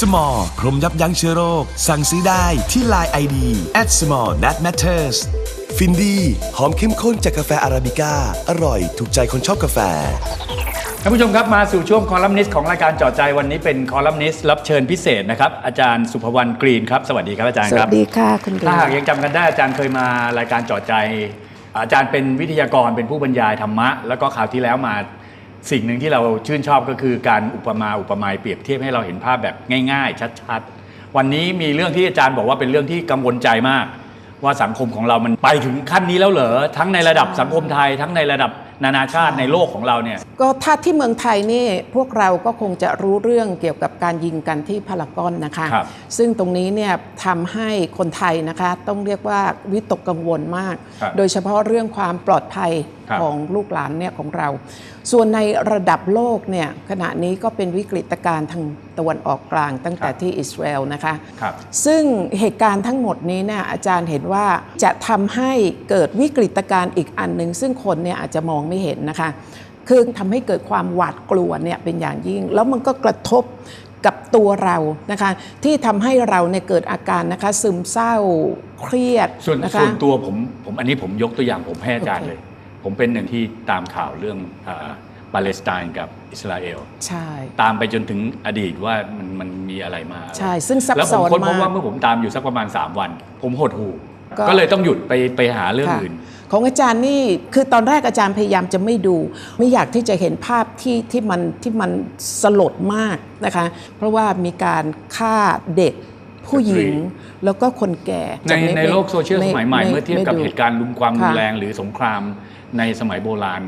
Small พรมยับยั้งเชื้อโรค สั่งซื้อได้ที่ Line ID at small that matters ฟินดีหอมเข้มข้นจากกาแฟอาราบิก้า อร่อยถูกใจคนชอบกาแฟ ท่านผู้ชมครับมาสู่ช่วงคอลัมนิสต์ของรายการเจอดใจวันนี้เป็นคอลัมนิสต์รับเชิญพิเศษนะครับอาจารย์สุภวรรณกรีนครับสวัสดีครับอาจารย์สควัรับ สดีค่ะคุณเรืถ้าองหากยังจำกันได้อาจารย์เคยมารายการเจอดใจ อาจารย์เป็นวิทยากรเป็นผู้บรรยายธรรมะ แล้วก็คราวที่แล้วมา สิ่งหนึ่งที่เราชื่นชอบก็คือการอุปมาอุปไมยเปรียบเทียบให้เราเห็นภาพแบบง่าย ๆ ชัดๆ วันนี้มีเรื่องที่อาจารย์บอกว่าเป็นเรื่องที่กังวลใจมาก ว่าสังคมของเรามันไปถึงขั้นนี้แล้วเหรอทั้งในระดับสังคมไทย ทั้งในระดับนานาชาติในโลกของเราเนี่ยก็ถ้าที่เมืองไทยนี่พวกเราก็คงจะรู้เรื่องเกี่ยวกับการยิงกันที่พารากอนนะคะครับซึ่งตรงนี้เนี่ยทำให้คนไทยนะคะต้องเรียกว่าวิตกกังวลมากครับโดยเฉพาะเรื่องความปลอดภัยครับ ของลูกหลานเนี่ยของเรา ส่วนในระดับโลกเนี่ยขณะนี้ก็เป็นวิกฤตการณ์ทางตะวันออกกลางตั้งแต่ที่อิสราเอลนะคะครับซึ่งเหตุการณ์ทั้งหมดนี้เนี่ยอาจารย์เห็นว่าจะทำให้เกิดวิกฤตการณ์อีกอันหนึ่งซึ่งคนเนี่ยอาจจะมองไม่เห็นนะคะคือทำให้เกิดความหวาดกลัวเนี่ยเป็นอย่างยิ่ง แล้วมันก็กระทบกับตัวเรานะคะที่ทำให้เราเนี่ยเกิดอาการนะคะซึมเศร้าเครียดส่วนนะคะส่วนตัวผมผมอันนี้ผมยกตัวอย่างผมให้อาจารย์โอเคเลย ผมเป็นหนึ่งที่ตามข่าวเรื่องอาปาเลสไตน์กับอิสราเอลใช่ ตามไปจนถึงอดีตว่ามันมันมีอะไรมาใช่ ซึ่งซับแล้วผซ้มอนค้นพบมากว่าเมื่อผมตามอยู่สักประมาณ 3 วัน ผมหดหูก็ก็เลยต้องหยุดไปไปหาเรื่องค่ะอื่น ของอาจารย์นี่คือตอนแรกอาจารย์พยายามจะไม่ดู ไม่อยากที่จะเห็นภาพที่ที่มันที่มันสลดมากนะคะ เพราะว่ามีการฆ่าเด็ก ผู้หญิงแล้วก็คนแก่ในจะไม่ในโลกโซเชียลไสมัยใหม่เมื่อเทียบกับไดูเหตุการณ์รุมความรุนค่ะแรงหรือสงครามในสมัยโบราณ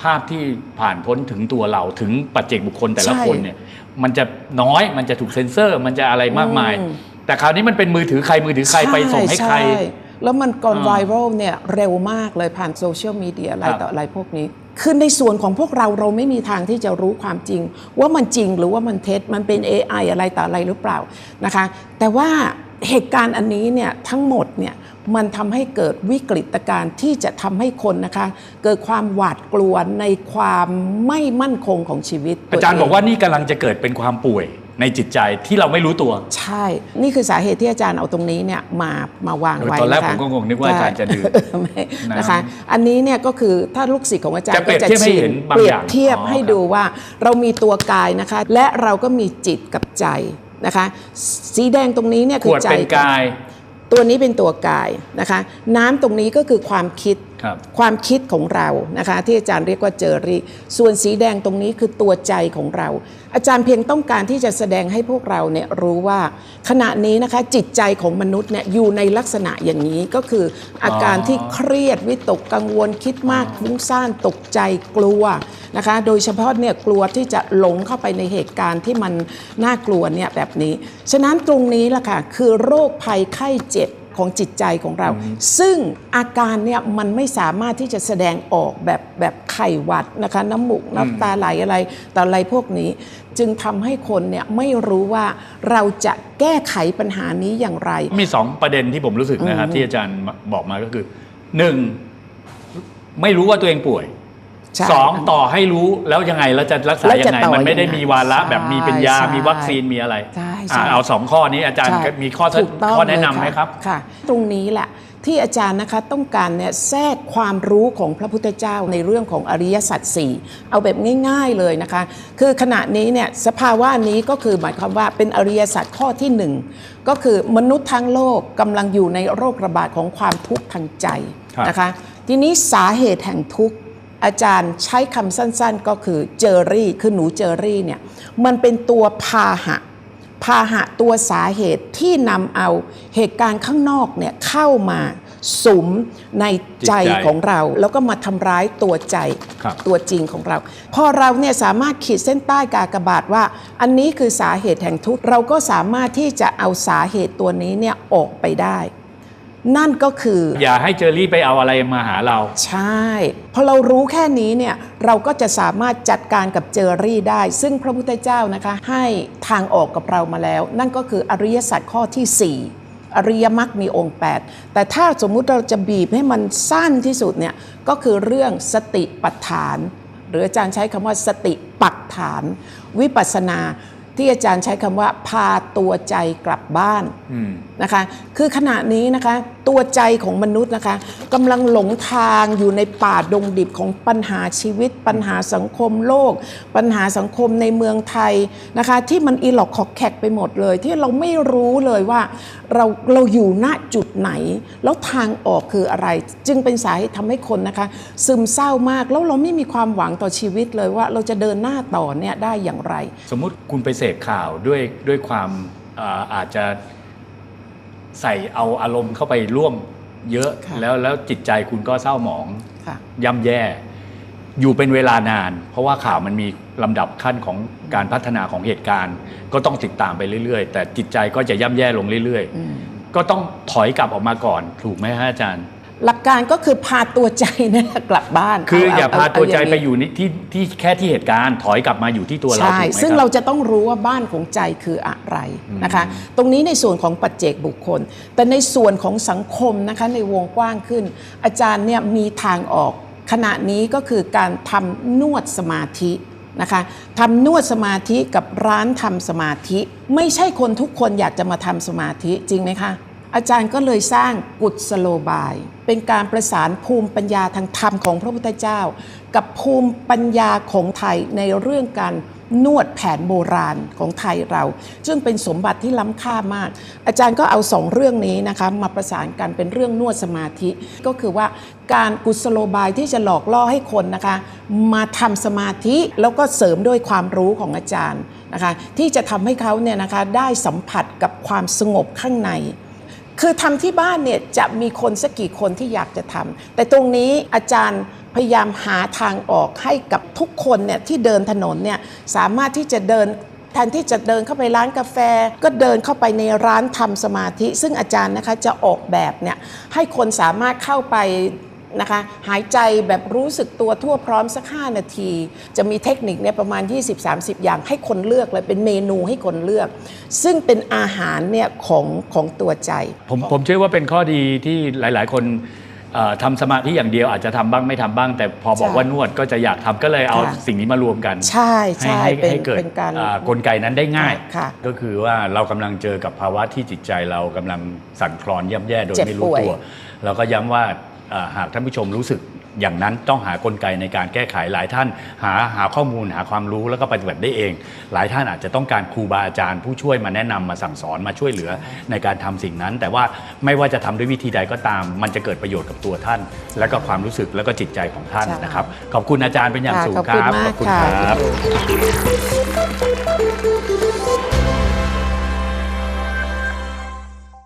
ภาพที่ผ่านพ้นถึงตัวเราถึงปัจเจกบุคคลแต่ละใช่คนเนี่ยมันจะน้อยมันจะถูกเซ็นเซอร์ มันจะอะไรมากมายอืมแต่คราวนี้มันเป็นมือถือใครมือถือใครไปส่งให้ใครช่ แล้วมันก่อนอ่าไวรัลเนี่ยเร็วมากเลยผ่านโซเชียลมีเดียอะไรครับต่ออะไรพวกนี้ คือในส่วนของพวกเราเราไม่มีทางที่จะรู้ความจริง ว่ามันจริงหรือว่ามันเท็จมันเป็น AI อะไรต่ออะไรหรือเปล่านะคะ แต่ว่าเหตุการณ์อันนี้เนี่ยทั้งหมดเนี่ยมันทำให้เกิดวิกฤตการณ์ที่จะทำให้คนนะคะ เกิดความหวาดกลัวในความไม่มั่นคงของชีวิต อาจารย์ตับเงอกว่านี่กำลังจะเกิดเป็นความป่วย ในจิตใจที่เราไม่รู้ตัว ใช่ นี่คือสาเหตุที่อาจารย์เอาตรงนี้เนี่ยมามาวางไว้ตอนแรกะคะผมก็งงนึกว่าอาจารย์จะดื่มไม่นะนะคะ อันนี้เนี่ยก็คือถ้าลูกศิษย์ของอาจารย์จะเปรียบก็เทียบให้เห็นบางเปรีอยย่าบงเทียบอ๋อให้ครับดูว่าเรามีตัวกายนะคะ และเราก็มีจิตกับใจนะคะ สีแดงตรงนี้เนี่ยขคือวดใจเป็นกายตัวนี้เป็นตัวกายนะคะ น้ำตรงนี้ก็คือความคิด คความคิดของเรานะคะที่อาจารย์เรียกว่าเจอรี่ส่วนสีแดงตรงนี้คือตัวใจของเรา อาจารย์เพียงต้องการที่จะแสดงให้พวกเราเนี่ยรู้ว่า ขณะนี้นะคะจิตใจของมนุษย์เนี่ยอยู่ในลักษณะอย่างนี้ก็คืออาการที่เครียดวิตกกังวลคิดมากฟุ้งซ่านตกใจกลัวนะคะโดยเฉพาะเนี่ยกลัวที่จะหลงเข้าไปในเหตุการณ์ที่มันน่ากลัวเนี่ยแบบนี้ ฉะนั้นตรงนี้ล่ะค่ะคือโรคภัยไข้เจ็บ ของจิตใจของเรา ซึ่งอาการเนี่ยมันไม่สามารถที่จะแสดงออกแบบแบบไข้หวัดนะคะน้ำมูกน้ำตาไหลอะไรต่ออะไรพวกนี้ จึงทำให้คนเนี่ยไม่รู้ว่าเราจะแก้ไขปัญหานี้อย่างไร มีสองประเด็นที่ผมรู้สึกนะครับที่อาจารย์บอกมาก็คือหนึ่งไม่รู้ว่าตัวเองป่วย ใช่สองต่อให้รู้แล้วยังไงแล้วจะรักษาแล้วยัจะงไง ต่อมันไม่ได้ยังไงมีวาระแบบมีเป็นยา ใช่มีวัคซีนมีอะไรใช่ใช่ อะเอาสองข้อนี้อาจารย์ใช่มีข้อถูกต้องข้อแนะนำเลยไหมครับ ค่ะ ตรงนี้แหละที่อาจารย์นะคะต้องการเนี่ยแทรกความรู้ของพระพุทธเจ้าในเรื่องของอริยสัจสี่เอาแบบง่าย ๆเลยนะคะ คือขณะนี้เนี่ยสภาวะนี้ก็คือหมายความว่าเป็นอริยสัจข้อที่หนึ่งก็คือมนุษย์ทั้งโลกกำลังอยู่ในโรคระบาดของความทุกข์ทางใจครับ นะคะ ทีนี้สาเหตุแห่งทุกข์ อาจารย์ใช้คำสั้นๆ ก็คือเจอรี่คือหนูเจอรี่เนี่ยมันเป็นตัวพาหะพาหะตัวสาเหตุที่นำเอาเหตุการณ์ข้างนอกเนี่ยเข้ามาสุมในใจจิตใจของเรา แล้วก็มาทำร้ายตัวใจครับตัวจริงของเรา พอเราเนี่ยสามารถขีดเส้นใต้กากบาทว่า อันนี้คือสาเหตุแห่งทุกข์เราก็สามารถที่จะเอาสาเหตุตัวนี้เนี่ยออกไปได้ นั่นก็คือ อย่าให้เจอรี่ไปเอาอะไรมาหาเรา ใช่พอเรารู้แค่นี้เนี่ยเราก็จะสามารถจัดการกับเจอรี่ได้ ซึ่งพระพุทธเจ้านะคะให้ทางออกกับเรามาแล้ว นั่นก็คืออริยสัจข้อที่ 4อริยมรรคมีองค์ 8 แต่ถ้าสมมุติเราจะบีบให้มันสั้นที่สุดเนี่ยก็คือเรื่องสติปัฏฐาน หรืออาจารย์ใช้คำว่าสติปักฐาน วิปัสสนาที่อาจารย์ใช้คำว่าพาตัวใจกลับบ้านอืมนะคะ คือขณะนี้นะคะ ตัวใจของมนุษย์นะคะกำลังหลงทางอยู่ในป่าดงดิบของปัญหาชีวิต ปัญหาสังคมโลก ปัญหาสังคมในเมืองไทยนะคะ ที่มันอีหลอกขอกแขกไปหมดเลย ที่เราไม่รู้เลยว่าเราเราอยู่ณจุดไหน แล้วทางออกคืออะไร จึงเป็นสาเหตุทำให้คนนะคะ ซึมเศร้ามากแล้วเราไม่มีความหวังต่อชีวิตเลยว่าเราจะเดินหน้าต่อเนี่ยได้อย่างไร สมมุติคุณไปเสพข่าวด้วยด้วยความอาอาจจะ ใส่เอาอารมณ์เข้าไปร่วมเยอะค่ะแล้วแล้วจิตใจคุณก็เศร้าหมองค่ะย่ำแย่ อยู่เป็นเวลานาน เพราะว่าข่าวมันมีลำดับขั้นของการพัฒนาของเหตุการณ์ ก็ต้องติดตามไปเรื่อย ๆ แต่จิตใจก็จะย่ำแย่ลงเรื่อยอืมๆก็ต้องถอยกลับออกมาก่อน ถูกไหมฮะอาจารย์ หลักการก็คือพาตัวใจเนี่ยกลับบ้านคืออย่าพาตัวใจเงนี้ไปอยู่ในที่ที่แค่ที่เหตุการณ์ถอยกลับมาอยู่ที่ตัวเราใช่ถูกไหมซึ่งคเรารับจะต้องรู้ว่าบ้านของใจคืออะไรอืมนะคะ ตรงนี้ในส่วนของปัจเจกบุคคล แต่ในส่วนของสังคมนะคะในวงกว้างขึ้น อาจารย์เนี่ยมีทางออกขณะนี้ก็คือการทำนวดสมาธินะคะทำนวดสมาธิกับร้านทำสมาธิ ไม่ใช่คนทุกคนอยากจะมาทำสมาธิจริงไหมคะ อาจารย์ก็เลยสร้างกุศโลบาย เป็นการประสานภูมิปัญญาทางธรรมของพระพุทธเจ้า กับภูมิปัญญาของไทยในเรื่องการนวดแผนโบราณของไทยเรา ซึ่งเป็นสมบัติที่ล้ำค่ามาก อาจารย์ก็เอาสองเรื่องนี้นะคะมาประสานกันเป็นเรื่องนวดสมาธิ ก็คือว่าการกุศโลบายที่จะหลอกล่อให้คนนะคะ มาทำสมาธิแล้วก็เสริมด้วยความรู้ของอาจารย์นะคะที่จะทำให้เขาเนี่ยนะคะได้สัมผัสกับความสงบข้างใน คือทำที่บ้านเนี่ยจะมีคนสักกี่คนที่อยากจะทำแต่ตรงนี้อาจารย์พยายามหาทางออกให้กับทุกคนเนี่ยที่เดินถนนเนี่ยสามารถที่จะเดินแทนที่จะเดินเข้าไปร้านกาแฟ ก็เดินเข้าไปในร้านทำสมาธิ ซึ่งอาจารย์นะคะจะออกแบบเนี่ยให้คนสามารถเข้าไป นะคะ หายใจแบบรู้สึกตัวทั่วพร้อมสัก 5 นาที จะมีเทคนิคเนี่ยประมาณ 20-30 อย่างให้คนเลือกเลยเป็นเมนูให้คนเลือก ซึ่งเป็นอาหารเนี่ยของของตัวใจ ผมผมเชื่อว่าเป็นข้อดีที่หลาย ๆ คนเอ่อทำสมาธิอย่างเดียวอาจจะทำบ้างไม่ทำบ้าง แต่พอบอกใช่ว่านวดก็จะอยากทำก็เลยเอาค่ะสิ่งนี้มารวมกัน ใช่ใช่ให้เป็นให้เกิดเป็นการอ่ากลไกนั้นได้ง่ายค่ะก็คือว่าเรากำลังเจอกับภาวะที่จิตใจเรากำลังสั่นคลอนย่ำแย่โดยเจ็บไม่รู้ป่วยตัว เราก็ย้ำว่าอ่า หากท่านผู้ชมรู้สึกอย่างนั้นต้องหากลไกในการแก้ไขหลายท่านหาหาข้อมูลหาความรู้แล้วก็ปฏิบัติได้เอง หลายท่านอาจจะต้องการครูบาอาจารย์ ผู้ช่วยมาแนะนำมาสั่งสอนมาช่วยเหลือในการทำสิ่งนั้น แต่ว่าไม่ว่าจะทำด้วยวิธีใดก็ตาม มันจะเกิดประโยชน์กับตัวท่าน และก็ความรู้สึกแล้วก็จิตใจของท่านใช่นะครับ ขอบคุณอาจารย์เป็นอย่างค่ะสูงขอบคคุณรับมากขอบคุณค่ะครับ